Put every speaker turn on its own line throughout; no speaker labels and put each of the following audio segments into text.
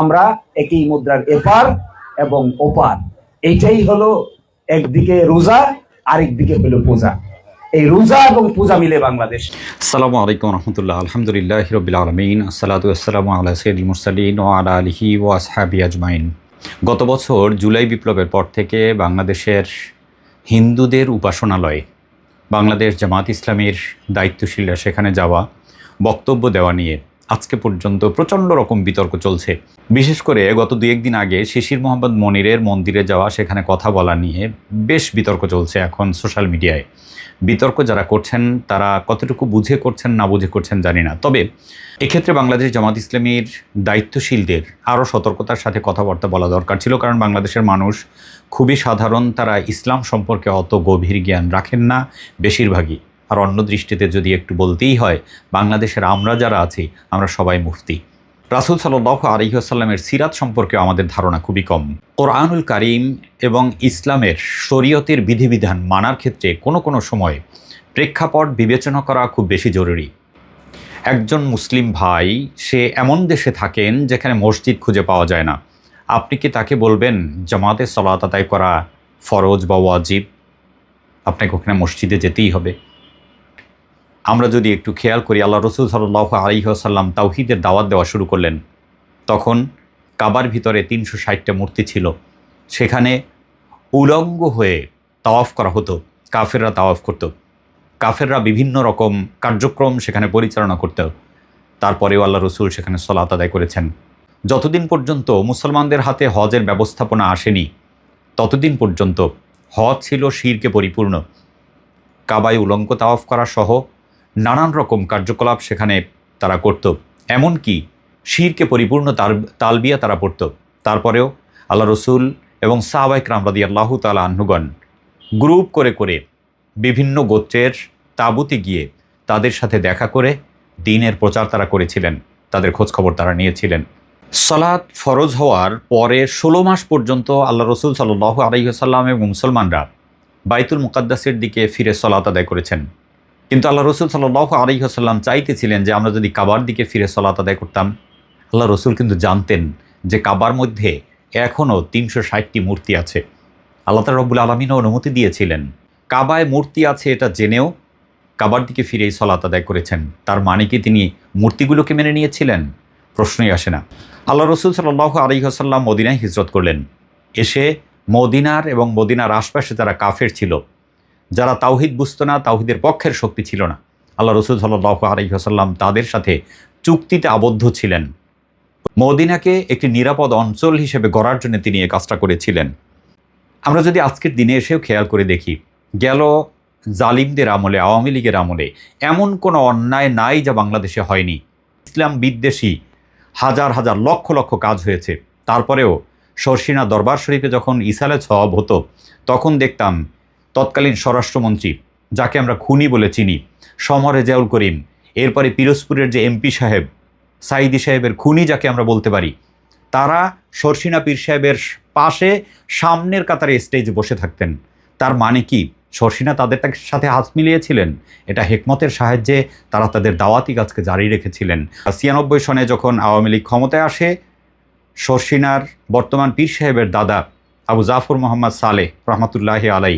আমরা একই মুদ্রার এপার এবং ওপার। এইটাই হলো একদিকে রোজা আরেকদিকে হলো পূজা। এই রোজা এবং পূজা মিলে বাংলাদেশ।
আসসালামু আলাইকুম রহমতুল্লাহ, আলহামদুলিল্লাহ রবিল আলমিন আসসালামু আল্লাহ সৈয়দুল মুরসালিন ও আলা আলিহি ও আসহাবি আজমাইন। গত বছর জুলাই বিপ্লবের পর থেকে বাংলাদেশের হিন্দুদের উপাসনালয়ে, বাংলাদেশ জামাত ইসলামীর দায়িত্বশীলরা সেখানে যাওয়া, বক্তব্য দেওয়া নিয়ে আজকে পর্যন্ত প্রচণ্ড রকম বিতর্ক চলছে। বিশেষ করে গত দু একদিন আগে শিশির মোহাম্মদ মনিরের মন্দিরে যাওয়া, সেখানে কথা বলা নিয়ে বেশ বিতর্ক চলছে এখন সোশ্যাল মিডিয়ায়। বিতর্ক যারা করছেন, তারা কতটুকু বুঝে করছেন, না বুঝে করছেন জানি না। তবে এক্ষেত্রে বাংলাদেশ জামাত ইসলামীর দায়িত্বশীলদের আরও সতর্কতার সাথে কথাবার্তা বলা দরকার ছিল, কারণ বাংলাদেশের মানুষ খুবই সাধারণ, তারা ইসলাম সম্পর্কে অত গভীর জ্ঞান রাখেন না, বেশিরভাগই। আর অন্য দৃষ্টিতে যদি একটু বলতেই হয়, বাংলাদেশের আমরা যারা আছি, আমরা সবাই মুফতি। রাসুল সাল্লাহ আলহিহাসাল্লামের সিরাত সম্পর্কে আমাদের ধারণা খুবই কম। কোরআনুল কারিম এবং ইসলামের শরীয়তের বিধিবিধান মানার ক্ষেত্রে কোনো কোনো সময় প্রেক্ষাপট বিবেচনা করা খুব বেশি জরুরি। একজন মুসলিম ভাই, সে এমন দেশে থাকেন যেখানে মসজিদ খুঁজে পাওয়া যায় না। আপনি কি তাকে বলবেন, জামাতে সলাত আদায় করা ফরজ বা ওয়াজিব? আপনাকে ওখানে মসজিদে যেতেই হবে। আমরা যদি একটু খেয়াল করি, আল্লাহ রসুল সাল্লাহ আলিহাসাল্লাম তাওহিদের দাওয়াত দেওয়া শুরু করলেন। তখন কাবার ভিতরে তিনশো ষাটটা মূর্তি ছিল। সেখানে উলঙ্গ হয়ে তাওয়াফ করা হতো, কাফেররা তাওয়াফ করত। কাফেররা বিভিন্ন রকম কার্যক্রম সেখানে পরিচালনা করত। তারপরেও আল্লাহ রসুল সেখানে সলাত আদায় করেছেন। যতদিন পর্যন্ত মুসলমানদের হাতে হজের ব্যবস্থাপনা আসেনি, ততদিন পর্যন্ত হজ ছিল শিরকে পরিপূর্ণ। কাবায় উলঙ্গ তাওয়াফ করা সহ নানান রকম কার্যকলাপ সেখানে তারা করত। এমনকি শিরকে পরিপূর্ণ তার, তালবিয়া তারা পড়ত। তারপরেও আল্লাহ রসুল এবং সাহাবাইক রামরাদি আল্লাহ তালা আহ্নুগণ গ্রুপ করে করে বিভিন্ন গোত্রের তাবুতে গিয়ে তাদের সাথে দেখা করে দিনের প্রচার তারা করেছিলেন, তাদের খোঁজখবর তারা নিয়েছিলেন। সলাৎ ফরজ হওয়ার পরে ষোলো মাস পর্যন্ত আল্লাহ রসুল সাল্লাহ আলহিহাসাল্লাম এবং মুসলমানরা বাইতুল মুকাদ্দাসের দিকে ফিরে সলাত আদায় করেছেন। কিন্তু আল্লাহ রসুল সাল্লাহ আলহিহাসাল্লাম চাইতেছিলেন যে আমরা যদি কাবার দিকে ফিরে সলাত আদায় করতাম। আল্লাহ রসুল কিন্তু জানতেন যে কাবার মধ্যে এখনও তিনশো ষাটটি মূর্তি আছে। আল্লাহ তালা রব্বুল আলমিনও অনুমতি দিয়েছিলেন। কাবায় মূর্তি আছে এটা জেনেও কাবার দিকে ফিরেই সলাত আদায় করেছেন। তার মানে কি তিনি মূর্তিগুলোকে মেনে নিয়েছিলেন? প্রশ্নই আসে না। আল্লাহ রসুল সাল্লাহ আলহিহাসাল্লাম মদিনায় হিজরত করলেন। এসে মদিনার এবং মদিনার আশপাশে যারা কাফের ছিল যারা তাওহিদ বুঝতো না, তাওহিদের পক্ষের শক্তি ছিল না। আল্লাহ রসুল সাল্লাহ আলহিহাসাল্লাম তাদের সাথে চুক্তিতে আবদ্ধ ছিলেন। মদিনাকে একটি নিরাপদ অঞ্চল হিসেবে গড়ার জন্য তিনি এ কাজটা করেছিলেন। আমরা যদি আজকের দিনে এসেও খেয়াল করে দেখি, গেল জালিমদের আমলে, আওয়ামী লীগের আমলে এমন কোনো অন্যায় নাই যা বাংলাদেশে হয়নি। ইসলাম বিদ্বেষী হাজার হাজার লক্ষ লক্ষ কাজ হয়েছে। তারপরেও শর্ষিনা দরবার শরীফে যখন ইসালে সব হতো, তখন দেখতাম তৎকালীন স্বরাষ্ট্রমন্ত্রী, যাকে আমরা খুনি বলে চিনি, সমর রেজাউল করিম, এরপরে পিরোজপুরের যে এমপি সাহেব সাইদি সাহেবের খুনি যাকে আমরা বলতে পারি, তারা শর্ষিনা পীর সাহেবের পাশে সামনের কাতারে স্টেজে বসে থাকতেন। তার মানে কি? শর্ষিনা তাদের সাথে হাত মিলিয়েছিলেন? এটা হেকমতের সাহায্যে তারা তাদের দাওয়াতি কাজকে জারি রেখেছিলেন। ছিয়ানব্বই সনে যখন আওয়ামী লীগ ক্ষমতায় আসে শর্ষিনার বর্তমান পীর সাহেবের দাদা আবু জাফর মোহাম্মদ সালেহ রহমতুল্লাহ আলাই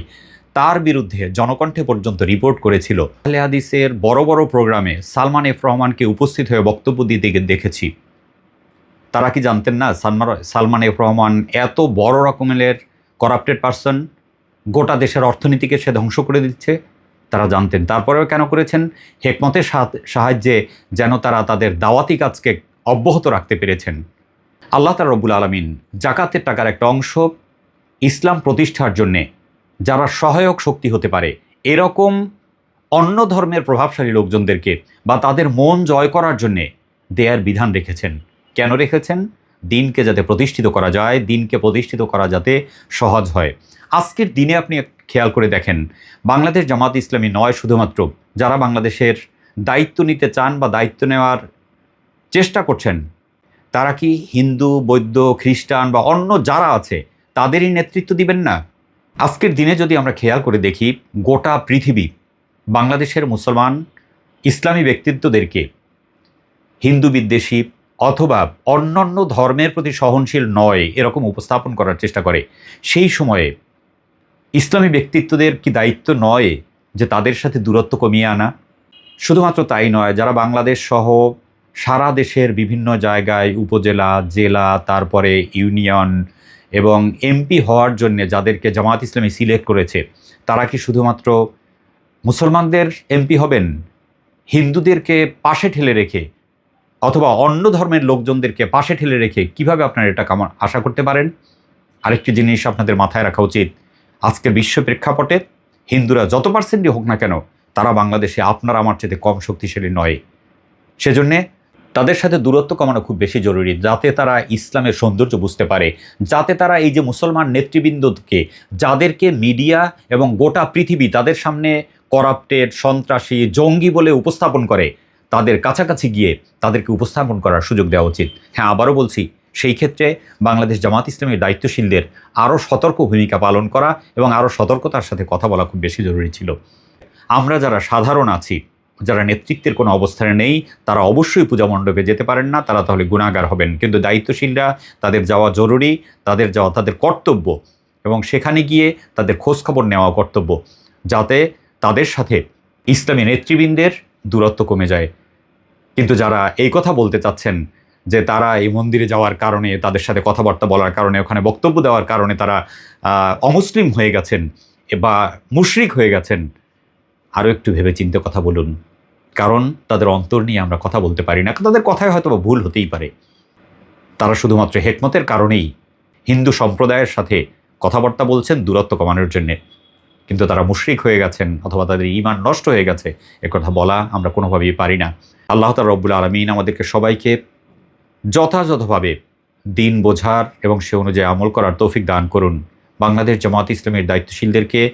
তার বিরুদ্ধে জনকণ্ঠে পর্যন্ত রিপোর্ট করেছিল। আহলে হাদিসের বড় বড় প্রোগ্রামে সালমান এফ রহমানকে উপস্থিত হয়ে বক্তব্য দিতে দেখেছি। তারা কি জানতেন না, সালমান সালমান এফ রহমান এত বড় রকমের করাপ্টেড পারসন গোটা দেশের অর্থনীতিকে সে ধ্বংস করে দিচ্ছে? তারা জানতেন। তারপরেও কেন করেছেন? হেকমতের সাহায্যে যেন তারা তাদের দাওয়াতি কাজকে অব্যাহত রাখতে পেরেছেন। আল্লাহ তার রব্বুল আলমিন জাকাতের টাকার একটা অংশ ইসলাম প্রতিষ্ঠার জন্যে যারা সহায়ক শক্তি হতে পারে। এরকম অন্য ধর্মের প্রভাবশালী লোকজনদেরকে বা তাদের মন জয় করার জন্যে দেয়ার বিধান রেখেছেন। কেন রেখেছেন? দিনকে যাতে প্রতিষ্ঠিত করা যায়, দিনকে প্রতিষ্ঠিত করা যাতে সহজ হয়। আজকের দিনে আপনি খেয়াল করে দেখেন, বাংলাদেশ জামাত ইসলামী নয় শুধুমাত্র, যারা বাংলাদেশের দায়িত্ব নিতে চান বা দায়িত্ব নেওয়ার চেষ্টা করছেন, তারা কি হিন্দু, বৌদ্ধ, খ্রিস্টান বা অন্য যারা আছে, তাদেরই নেতৃত্ব দিবেন না? আজকের দিনে যদি আমরা খেয়াল করে দেখি, গোটা পৃথিবী বাংলাদেশের মুসলমান, ইসলামী ব্যক্তিত্বদেরকে হিন্দু বিদ্বেষী অথবা অন্যান্য ধর্মের প্রতি সহনশীল নয় এরকম উপস্থাপন করার চেষ্টা করে, সেই সময়ে ইসলামী ব্যক্তিত্বদের কি দায়িত্ব নয় যে তাদের সাথে দূরত্ব কমিয়ে আনা? শুধুমাত্র তাই নয়, যারা বাংলাদেশ সহ সারা দেশের বিভিন্ন জায়গায়, উপজেলা, জেলা, তারপরে ইউনিয়ন এবং এমপি হওয়ার জন্য যাদেরকে জামাত ইসলামী সিলেক্ট করেছে, তারা কি শুধুমাত্র মুসলমানদের এমপি হবেন? হিন্দুদেরকে পাশে ঠেলে রেখে অথবা অন্য ধর্মের লোকজনদেরকে পাশে ঠেলে রেখে কীভাবে আপনারা এটা কামা, আশা করতে পারেন? আরেকটি জিনিস আপনাদের মাথায় রাখা উচিত। আজকের বিশ্ব প্রেক্ষাপটে হিন্দুরা যত পার্সেন্টই হোক না কেন, তারা বাংলাদেশে আপনার আমার চেয়ে কম শক্তিশালী নয়। সেজন্যে তাদের সাথে দূরত্ব কমানো খুব বেশি জরুরি, যাতে তারা ইসলামের সৌন্দর্য বুঝতে পারে, যাতে তারা এই যে মুসলমান নেতৃবৃন্দকে, যাদেরকে মিডিয়া এবং গোটা পৃথিবী তাদের সামনে করাপ্টেড, সন্ত্রাসী, জঙ্গি বলে উপস্থাপন করে, তাদের কাছাকাছি গিয়ে তাদেরকে উপস্থাপন করার সুযোগ দেওয়া উচিত। হ্যাঁ আবারও বলছি, সেই ক্ষেত্রে বাংলাদেশ জামাত ইসলামের দায়িত্বশীলদের আরও সতর্ক ভূমিকা পালন করা এবং আরও সতর্কতার সাথে কথা বলা খুব বেশি জরুরি ছিল। আমরা যারা সাধারণ আছি যারা নেতৃত্বের কোনো অবস্থানে নেই, তারা অবশ্যই পূজা মণ্ডপে যেতে পারেন না, তারা তাহলে গুণাগার হবেন। কিন্তু দায়িত্বশীলরা তাদের যাওয়া জরুরি, তাদের যাওয়া, তাদের কর্তব্য এবং সেখানে গিয়ে তাদের খোঁজখবর নেওয়া কর্তব্য, যাতে তাদের সাথে ইসলামী নেতৃবৃন্দের দূরত্ব কমে যায়। কিন্তু যারা এই কথা বলতে চাচ্ছেন যে তারা এই মন্দিরে যাওয়ার কারণে, তাদের সাথে কথাবার্তা বলার কারণে, ওখানে বক্তব্য দেওয়ার কারণে তারা অমুসলিম হয়ে গেছেন বা মুশরিক হয়ে গেছেন আরও একটু ভেবে চিন্তে কথা বলুন। কারণ তাদের অন্তর নিয়ে আমরা কথা বলতে পারি না। তাদের কথায় হয়তো ভুল হতেই পারে। তারা শুধুমাত্র হেকমতের কারণেই হিন্দু সম্প্রদায়ের সাথে কথাবার্তা বলছেন দূরত্ব কমানোর জন্যে। কিন্তু তারা মুশরিক হয়ে গেছেন অথবা তাদের ইমান নষ্ট হয়ে গেছে। এ কথা বলা আমরা কোনোভাবেই পারি না। আল্লাহ তালা রব্বুল আলমিন আমাদেরকে সবাইকে যথাযথভাবে দিন বোঝার এবং সে অনুযায়ী আমল করার তৌফিক দান করুন। বাংলাদেশ জামাত ইসলামের দায়িত্বশীলদেরকে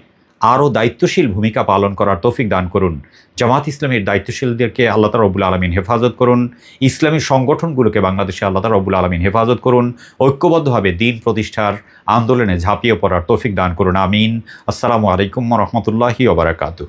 আরও দায়িত্বশীল ভূমিকা পালন করার তৌফিক দান করুন। জামাত ইসলামের দায়িত্বশীলদেরকে আল্লাহ তালা রবুল আলমিন হেফাজত করুন। ইসলামী সংগঠনগুলোকে বাংলাদেশে আল্লাহ তালা রবুল আলমিন হেফাজত করুন। ঐক্যবদ্ধভাবে দিন প্রতিষ্ঠার আন্দোলনে ঝাঁপিয়ে পড়ার তৌফিক দান করুন। আমিন। আসসালামু আলাইকুম রহমতুল্লাহি ওবরাকাতু